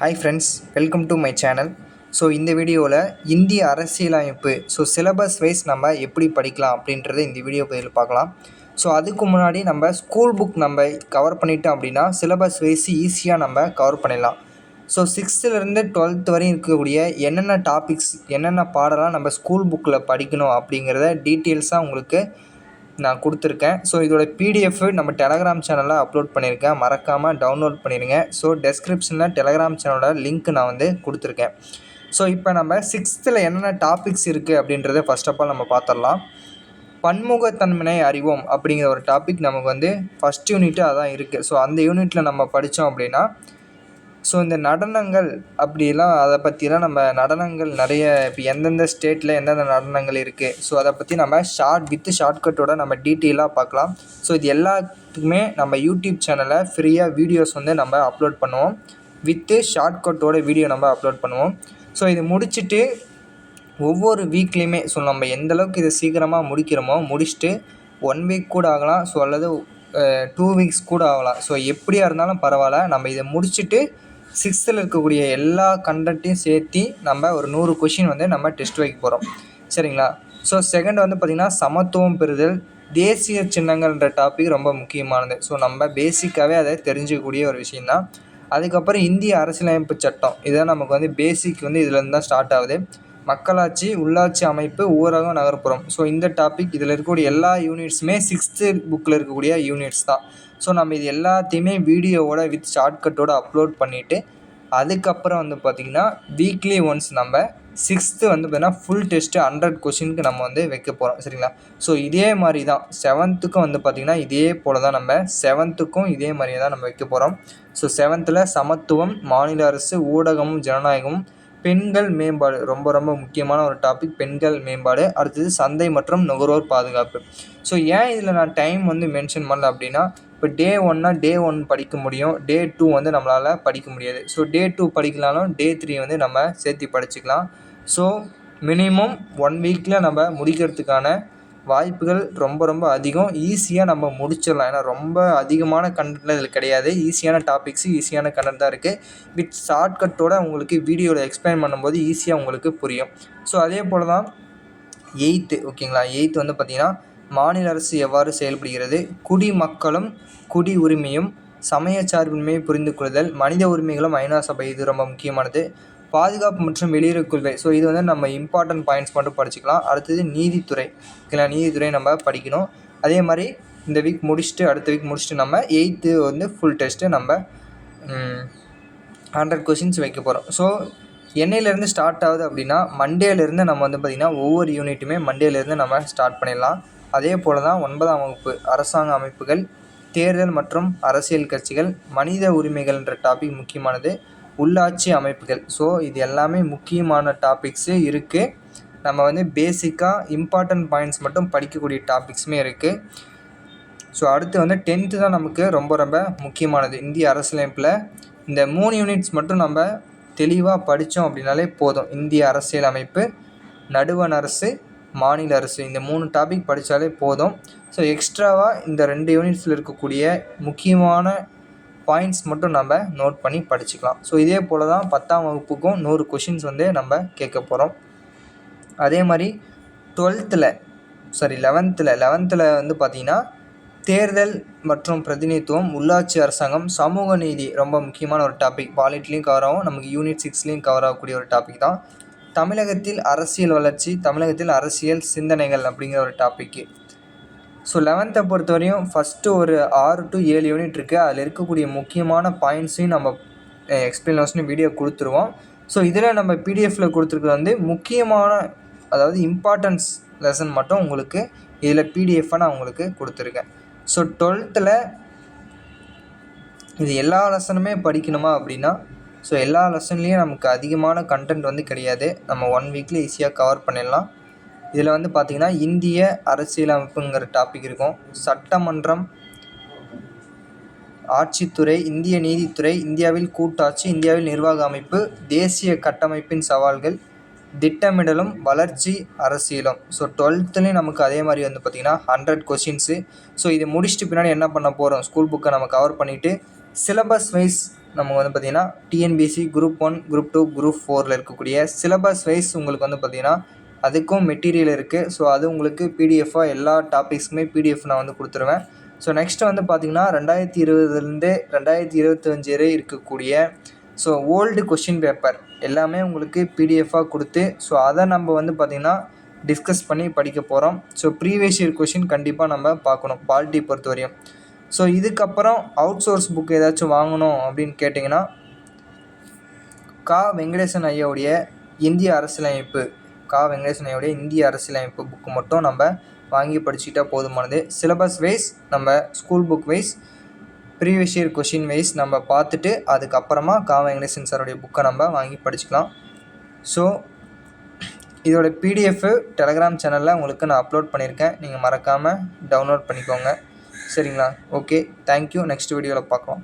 Hi friends welcome to my channel so இந்த வீடியோவில் இந்திய அரசியலமைப்பு ஸோ சிலபஸ் வைஸ் நம்ம எப்படி படிக்கலாம் அப்படின்றத இந்த வீடியோ பதில் பார்க்கலாம். ஸோ அதுக்கு முன்னாடி நம்ம ஸ்கூல் புக் நம்ம கவர் பண்ணிட்டோம் அப்படின்னா சிலபஸ் வைஸ் ஈஸியாக நம்ம கவர் பண்ணிடலாம். ஸோ சிக்ஸ்த்துலேருந்து டுவெல்த் வரையும் இருக்கக்கூடிய என்னென்ன டாபிக்ஸ் என்னென்ன பாடலாம் நம்ம ஸ்கூல் புக்கில் படிக்கணும் அப்படிங்கிறத டீட்டெயில்ஸாக உங்களுக்கு நான் கொடுத்துருக்கேன். ஸோ இதோட பிடிஎஃப் நம்ம டெலகிராம் சேனலில் அப்லோட் பண்ணியிருக்கேன். மறக்காமல் டவுன்லோட் பண்ணிடுங்க ஸோ டெஸ்கிரிப்ஷனில் டெலகிராம் சேனலோட லிங்க் நான் வந்து கொடுத்துருக்கேன். ஸோ இப்போ நம்ம சிக்ஸ்த்தில் என்னென்ன டாபிக்ஸ் இருக்குது அப்படின்றத ஃபர்ஸ்ட் ஆஃப் ஆல் நம்ம பார்த்துடலாம் பன்முகத்தன்மையை அறிவோம் அப்படிங்கிற ஒரு டாபிக் நமக்கு வந்து ஃபஸ்ட் யூனிட்டு அதான் இருக்குது ஸோ அந்த யூனிட்டில் நம்ம படித்தோம் அப்படின்னா ஸோ இந்த நடனங்கள் அப்படிலாம் அதை பற்றிலாம் நம்ம நடனங்கள் நிறைய இப்போ எந்தெந்த ஸ்டேட்டில் எந்தெந்த நடனங்கள் இருக்குது ஸோ அதை பற்றி நம்ம ஷார்ட் வித் ஷார்ட்கட்டோட நம்ம டீட்டெயிலாக பார்க்கலாம். ஸோ இது எல்லாத்துக்குமே நம்ம யூடியூப் சேனலில் ஃப்ரீயாக வீடியோஸ் வந்து நம்ம அப்லோட் பண்ணுவோம். வித்து ஷார்ட்கட்டோட வீடியோ நம்ம அப்லோட் பண்ணுவோம். ஸோ இது முடிச்சுட்டு ஒவ்வொரு வீக்லேயுமே ஸோ நம்ம எந்த அளவுக்கு இதை சீக்கிரமாக முடிக்கிறோமோ முடிச்சுட்டு ஒன் வீக் கூட ஆகலாம். ஸோ அல்லது டூ வீக்ஸ் கூட ஆகலாம். ஸோ எப்படியா இருந்தாலும் பரவாயில்ல. நம்ம இதை முடிச்சுட்டு சிக்ஸ்த்தில் இருக்கக்கூடிய எல்லா கண்டென்ட்டையும் சேர்த்து நம்ம ஒரு நூறு கொஷின் வந்து நம்ம டெஸ்ட் வைக்க போகிறோம் சரிங்களா? ஸோ செகண்ட் வந்து பார்த்திங்கன்னா சமத்துவம் பெறுதல் தேசிய சின்னங்கள்ன்ற டாபிக் ரொம்ப முக்கியமானது. ஸோ நம்ம பேசிக்காகவே அதை தெரிஞ்சுக்கக்கூடிய ஒரு விஷயந்தான் அதுக்கப்புறம் இந்திய அரசியலமைப்பு சட்டம். இதான் நமக்கு வந்து பேசிக் வந்து இதுலேருந்து தான் ஸ்டார்ட் ஆகுது. மக்களாட்சி உள்ளாட்சி அமைப்பு ஊரகம் நகர்ப்புறம். ஸோ இந்த டாபிக் இதில் இருக்கக்கூடிய எல்லா யூனிட்ஸுமே சிக்ஸ்த்து புக்கில் இருக்கக்கூடிய யூனிட்ஸ் தான். ஸோ நம்ம இது எல்லாத்தையுமே வீடியோவோட வித் ஷார்ட்கட்டோட அப்லோட் பண்ணிவிட்டு அதுக்கப்புறம் வந்து பார்த்திங்கன்னா வீக்லி ஒன்ஸ் நம்ம சிக்ஸ்த்து வந்து பார்த்திங்கன்னா ஃபுல் டெஸ்ட்டு ஹண்ட்ரட் கொஷினுக்கு நம்ம வந்து வைக்க போகிறோம் சரிங்களா? ஸோ இதே மாதிரி தான். செவன்த்துக்கும் வந்து பார்த்திங்கன்னா இதே போல் தான் நம்ம செவன்த்துக்கும் இதே மாதிரியே தான் நம்ம வைக்க போகிறோம் ஸோ செவன்த்தில் சமத்துவம் மாநில அரசு ஊடகமும் ஜனநாயகமும் பெண்கள் மேம்பாடு ரொம்ப ரொம்ப முக்கியமான ஒரு டாபிக் பெண்கள் மேம்பாடு. அடுத்தது சந்தை மற்றும் நுகர்வோர் பாதுகாப்பு. ஸோ ஏன் இதில் நான் டைம் வந்து மென்ஷன் பண்ணல அப்படின்னா இப்போ டே ஒன்னா டே ஒன் படிக்க முடியும். டே டூ வந்து நம்மளால் படிக்க முடியாது. ஸோ டே டூ படிக்கலாலும் டே த்ரீ வந்து நம்ம சேர்த்து படிச்சுக்கலாம். ஸோ மினிமம் ஒன் வீக்கில் நம்ம முடிக்கிறதுக்கான வாய்ப்புகள் ரொம்ப ரொம்ப அதிகம். ஈஸியாக நம்ம முடிச்சிடலாம். ஏன்னா ரொம்ப அதிகமான கண்டென்ட்லாம் இதில் கிடையாது. ஈஸியான டாபிக்ஸு ஈஸியான கண்டென்ட் தான் இருக்குது வித் ஷார்ட்கட்டோட உங்களுக்கு வீடியோவில் எக்ஸ்பிளைன் பண்ணும்போது ஈஸியாக உங்களுக்கு புரியும். ஸோ அதே போல் தான் எயித்து ஓகேங்களா? எயித்து வந்து பார்த்திங்கன்னா மாநில அரசு எவ்வாறு செயல்படுகிறது? குடிமக்களும் குடி உரிமையும் சமயச்சார்பின்மையை புரிந்து கொள்ளுதல் மனித உரிமைகளும் ஐநா சபை இது ரொம்ப முக்கியமானது. பாதுகாப்பு மற்றும் வெளியுறவு கொள்கை. ஸோ இது வந்து நம்ம இம்பார்ட்டன்ட் பாயிண்ட்ஸ் மட்டும் படிச்சுக்கலாம். அடுத்தது நீதித்துறை. ஓகேங்களா? நீதித்துறை நம்ம படிக்கணும். அதே மாதிரி இந்த வீக் முடிச்சுட்டு அடுத்த வீக் முடிச்சுட்டு நம்ம எயித்து வந்து ஃபுல் டெஸ்ட்டு நம்ம ஹண்ட்ரட் கொஷின்ஸ் வைக்க போகிறோம் ஸோ என்னையிலேருந்து ஸ்டார்ட் ஆகுது அப்படின்னா மண்டேலேருந்து நம்ம வந்து பார்த்திங்கன்னா ஒவ்வொரு யூனிட்டுமே மண்டேலேருந்து நம்ம ஸ்டார்ட் பண்ணிடலாம். அதே போல் தான் ஒன்பதாம் வகுப்பு அரசாங்க அமைப்புகள் தேர்தல் மற்றும் அரசியல் கட்சிகள் மனித உரிமைகள்ன்ற டாபிக் முக்கியமானது. உள்ளாட்சி அமைப்புகள். ஸோ இது எல்லாமே முக்கியமான டாபிக்ஸு இருக்குது நம்ம வந்து பேசிக்காக இம்பார்ட்டன்ட் பாயிண்ட்ஸ் மட்டும் படிக்கக்கூடிய டாபிக்ஸுமே இருக்குது ஸோ அடுத்து வந்து டென்த்து தான் நமக்கு ரொம்ப ரொம்ப முக்கியமானது. இந்திய அரசியலமைப்பில் இந்த மூணு யூனிட்ஸ் மட்டும் நம்ம தெளிவாக படித்தோம் அப்படின்னாலே போதும். இந்திய அரசியல் அமைப்பு நடுவண் அரசு மாநில அரசு. இந்த மூணு டாபிக் படித்தாலே போதும். ஸோ எக்ஸ்ட்ராவாக இந்த ரெண்டு யூனிட்ஸில் இருக்கக்கூடிய முக்கியமான பாயிண்ட்ஸ் மட்டும் நம்ம நோட் பண்ணி படிச்சுக்கலாம். ஸோ இதே போல் தான் பத்தாம் வகுப்புக்கும் நூறு கொஷின்ஸ் வந்து நம்ம கேட்க போகிறோம் அதே மாதிரி டுவெல்த்தில் சாரி லெவன்த்தில் லெவன்த்தில் வந்து பார்த்திங்கன்னா தேர்தல் மற்றும் பிரதிநிதித்துவம் உள்ளாட்சி அரசாங்கம் சமூக நீதி ரொம்ப முக்கியமான ஒரு டாபிக் பாலிட்லேயும் கவர் ஆகும். நமக்கு யூனிட் சிக்ஸ்லேயும் கவர் ஆகக்கூடிய ஒரு டாபிக் தான். தமிழகத்தில் அரசியல் வளர்ச்சி தமிழகத்தில் அரசியல் சிந்தனைகள் அப்படிங்கிற ஒரு டாப்பிக்கு ஸோ லெவன்த்தை பொறுத்த வரையும் ஃபஸ்ட்டு ஒரு ஆறு டு ஏழு யூனிட் இருக்குது அதில் இருக்கக்கூடிய முக்கியமான பாயிண்ட்ஸையும் நம்ம எக்ஸ்பிளனேஷனும் வீடியோ கொடுத்துருவோம். ஸோ இதில் நம்ம பிடிஎஃப்பில் கொடுத்துருக்குறது வந்து முக்கியமான அதாவது இம்பார்ட்டன்ஸ் லெசன் மட்டும் உங்களுக்கு இதில் பிடிஎஃபாக நான் உங்களுக்கு கொடுத்துருக்கேன். ஸோ டுவெல்த்தில் இது எல்லா லெசனுமே படிக்கணுமா அப்படின்னா ஸோ எல்லா லெசன்லேயும் நமக்கு அதிகமான கண்டென்ட் வந்து கிடையாது. நம்ம ஒன் வீக்கில் ஈஸியாக கவர் பண்ணிடலாம். இதில் வந்து பார்த்திங்கன்னா இந்திய அரசியலமைப்புங்கிற டாபிக் இருக்கும். சட்டமன்றம் ஆட்சித்துறை இந்திய நீதித்துறை இந்தியாவில் கூட்டாட்சி இந்தியாவில் நிர்வாக அமைப்பு தேசிய கட்டமைப்பின் சவால்கள் திட்டமிடலும் வளர்ச்சி அரசியலும். ஸோ டுவெல்த்துலேயும் நமக்கு அதே மாதிரி வந்து பார்த்திங்கன்னா ஹண்ட்ரட் கொஷின்ஸு ஸோ இது முடிச்சுட்டு பின்னாடி என்ன பண்ண போகிறோம் ஸ்கூல் புக்கை நம்ம கவர் பண்ணிவிட்டு சிலபஸ் வைஸ் நமக்கு வந்து பார்த்திங்கன்னா TNPSC group one group two group ஃபோரில் இருக்கக்கூடிய சிலபஸ் வைஸ் உங்களுக்கு வந்து பார்த்திங்கன்னா அதுக்கும் மெட்டீரியல் இருக்குது ஸோ அது உங்களுக்கு பிடிஎஃபாக எல்லா டாபிக்ஸுமே பிடிஎஃப் நான் வந்து கொடுத்துருவேன். ஸோ நெக்ஸ்ட் வந்து பார்த்திங்கன்னா ரெண்டாயிரத்தி இருபதுலேருந்து ரெண்டாயிரத்தி இருபத்தஞ்சு வரை இருக்கக்கூடிய ஸோ ஓல்டு கொஷின் பேப்பர் எல்லாமே உங்களுக்கு பிடிஎஃபாக கொடுத்து ஸோ அதை நம்ம வந்து பார்த்திங்கன்னா டிஸ்கஸ் பண்ணி படிக்க போகிறோம் ஸோ ப்ரீவியஸ் இயர் கொஷின் கண்டிப்பாக நம்ம பார்க்கணும் பால்டி பொறுத்த வரையும் ஸோ இதுக்கப்புறம் அவுட் சோர்ஸ் புக் ஏதாச்சும் வாங்கணும் அப்படின்னு கேட்டிங்கன்னா கா. வெங்கடேசன் ஐயாவுடைய இந்திய அரசியலமைப்பு கா வெங்கடேசன் இந்திய அரசியலமைப்பு புக்கு மட்டும் நம்ம வாங்கி படிச்சுக்கிட்டா போதுமானது. சிலபஸ் வைஸ் நம்ம school book wise previous year question wise நம்ம பார்த்துட்டு அதுக்கப்புறமா கா வெங்கடேசன் சாருடைய புக்கை நம்ம வாங்கி படிச்சுக்கலாம். ஸோ இதோட பிடிஎஃப்பு டெலகிராம் சேனலில் உங்களுக்கு நான் அப்லோட் பண்ணியிருக்கேன். நீங்கள் மறக்காமல் டவுன்லோட் பண்ணிக்கோங்க. சரிங்களா? ஓகே தேங்க்யூ நெக்ஸ்ட் வீடியோவில் பார்க்கலாம்.